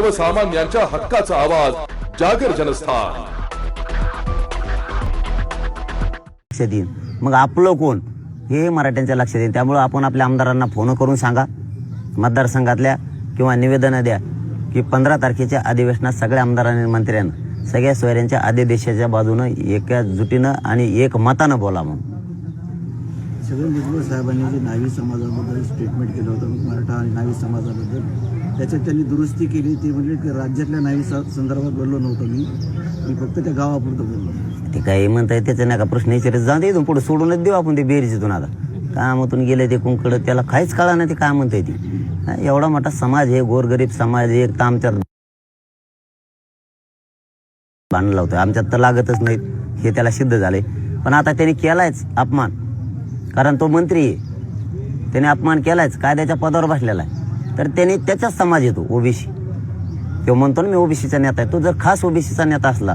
सर्वसामान्यांच्या हक्काचा आवाज जागर जनस्थान. येईल मग आपलं कोण? हे मराठ्यांच्या लक्षात येईल. त्यामुळं आपण आपल्या आमदारांना फोन करून सांगा. मतदारसंघातल्या किंवा निवेदनं द्या की पंधरा तारखेच्या अधिवेशनात सगळ्या आमदारांनी आणि मंत्र्यांना सगळ्या सोयऱ्यांच्या आदेशाच्या बाजूनं एका जुटीनं आणि एक मतानं बोला म्हणून. छगन भुजबळ साहेबांनी जे नावी समाजाबद्दल स्टेटमेंट केलं होतं मराठा आणि नावी समाजाबद्दल त्याच्यात त्यांनी दुरुस्ती केली. ते म्हणजे की राज्यातल्या नाही संदर्भात बोललो नव्हतो मी. मी फक्त त्या गावापुरतं बोललो. ते काही म्हणताय त्याचं नाही का प्रश्न विचारत जाऊ दे इथून पुढे सोडूनच देऊ आपण ते बेरजीतून आता. कामातून गेले ते कुंकड त्याला काहीच कळा ना ते काय म्हणताय ती. हा, एवढा मोठा समाज आहे गोरगरीब समाज आहे एक तर आमच्यात भांडण लावतोय. आमच्यात तर लागतच नाहीत. हे त्याला सिद्ध झालंय. पण आता त्याने केलायच अपमान. कारण तो मंत्री आहे. त्याने अपमान केलायच. कायद्याच्या पदावर बसलेला आहे. तर त्याने त्याचाच समाज येतो ओबीसी. किंवा म्हणतो ना मी ओबीसीचा नेता आहे. तो जर खास ओबीसीचा नेता असला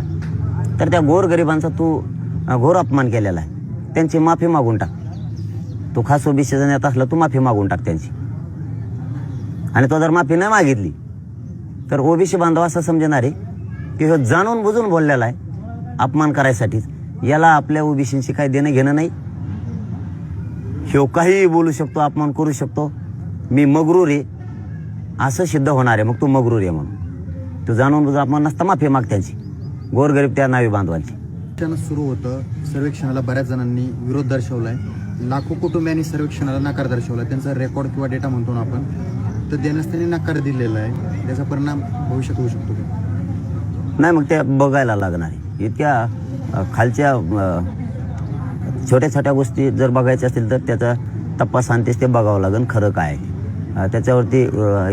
तर त्या गोरगरिबांचा तू घोर अपमान केलेला आहे. त्यांची माफी मागून टाक. तो खास ओबीसीचा नेता असला तू माफी मागून टाक त्यांची. आणि तो जर माफी नाही मागितली तर ओबीसी बांधव असं समजणार आहे की हो जाणून बुजून बोललेला आहे अपमान करायसाठीच. याला आपल्या ओबीसींशी काही देणं घेणं नाही. ह्यो काहीही बोलू शकतो अपमान करू शकतो. मी मगरूर आहे. असं सिद्ध होणार आहे. मग तू मगरूर आहे म्हणून. तू जाणून बुजून अपमान नसता माफी माग त्यांची गोरगरीब त्या नावी बांधवांची. सर्वेक्षण सुरू होतं. सर्वेक्षणाला बऱ्याच जणांनी विरोध दर्शवलाय. लाखो कुटुंबियांनी सर्वेक्षणाला नकार दर्शवला त्यांचा रेकॉर्ड किंवा डेटा म्हणतो ना आपण तर देण्यास त्यांनी नकार दिलेला आहे. त्याचा परिणाम भविष्यात होऊ शकतो का? नाही मग ते बघायला लागणार आहे. इतक्या खालच्या अ, छोट्या छोट्या गोष्टी जर बघायच्या असतील तर त्याचा तपास आणतेच ते बघावं लागेल. खरं काय आहे. त्याच्यावरती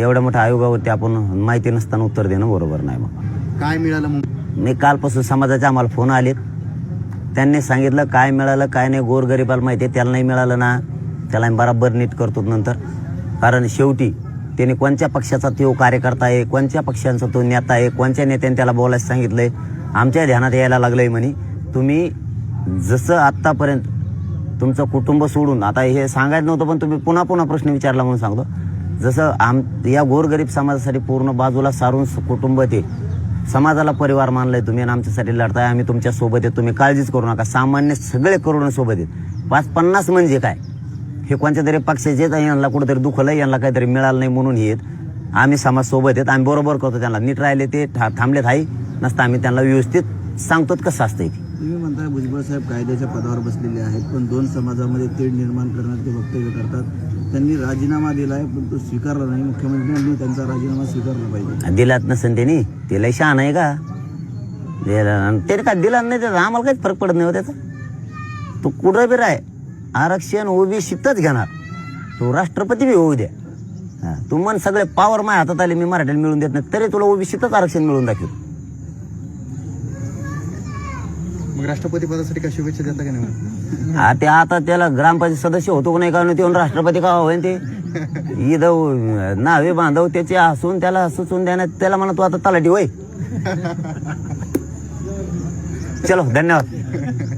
एवढ्या मोठ्या आयोगावरती आपण माहिती नसताना उत्तर देणं बरोबर नाही मग काय मिळालं मग? मी कालपासून समाजाचे आम्हाला फोन आलेत. त्यांनी सांगितलं काय मिळालं काय नाही गोरगरिबाला माहिती आहे त्याला नाही मिळालं ना. त्याला आम्ही बराबर नीट करतो नंतर. कारण शेवटी त्याने कोणत्या पक्षाचा तो कार्यकर्ता आहे कोणत्या पक्षांचा तो नेता आहे कोणत्या नेत्याने त्याला बोलायला सांगितलंय आमच्या ध्यानात यायला लागलंय म्हणे. तुम्ही जसं आत्तापर्यंत तुमचं कुटुंब सोडून आता हे सांगायचं नव्हतं पण तुम्ही पुन्हा पुन्हा प्रश्न विचारला म्हणून सांगतो. जसं आम या गोरगरीब समाजासाठी पूर्ण बाजूला सारून कुटुंब ते समाजाला परिवार मानलाय तुम्ही आणि आमच्यासाठी लढताय. आम्ही तुमच्यासोबत आहे. तुम्ही काळजीच करू नका. सामान्य सगळे करोड सोबत आहेत. पाच पन्नास म्हणजे काय? हे कोणत्या तरी पक्षाचे आहेत, यांना कुठेतरी दुखलं यांना काहीतरी मिळालं नाही म्हणून हे आम्ही समाज सोबत आहेत. आम्ही बरोबर करतो त्यांना. नीट राहिले ते था थांबलेत आहे नसतं आम्ही त्यांना व्यवस्थित सांगतो कसं असतं ते भुजबळ साहेब कायद्याच्या पदावर बसलेले आहेत पण दोन समाजामध्ये तेढ निर्माण करण्यात ते वक्तव्य करतात. त्यांनी राजीनामा दिला आहे पण तो स्वीकारला नाही. मुख्यमंत्र्यांनी त्यांचा राजीनामा स्वीकारला पाहिजे. दिलात नसेल त्यांनी ते शान शहाण आहे का? दिला- आणि त्याने काय दिला नाही त्याचा? आम्हाला काहीच फरक पडत नाही हो त्याचा. तो कुठं बी राय आरक्षण ओबीसीतच घेणार. तो राष्ट्रपती बी होऊ द्या. हा, तू मन सगळे पावर माझ्या हातात आले मी मराठीला मिळून देत नाही तरी तुला ओबीसीतच आरक्षण मिळून दाखव मग राष्ट्रपती पदासाठी काय शुभेच्छा देता का नाही हा ते आता त्याला ग्रामपंचायत सदस्य होतो का नाही कारण ते राष्ट्रपती का हवं ते? ईदव नावे बांधव त्याचे हसून त्याला सुचून देण्यात त्याला म्हणा तू आता तलाठी होय. चलो धन्यवाद.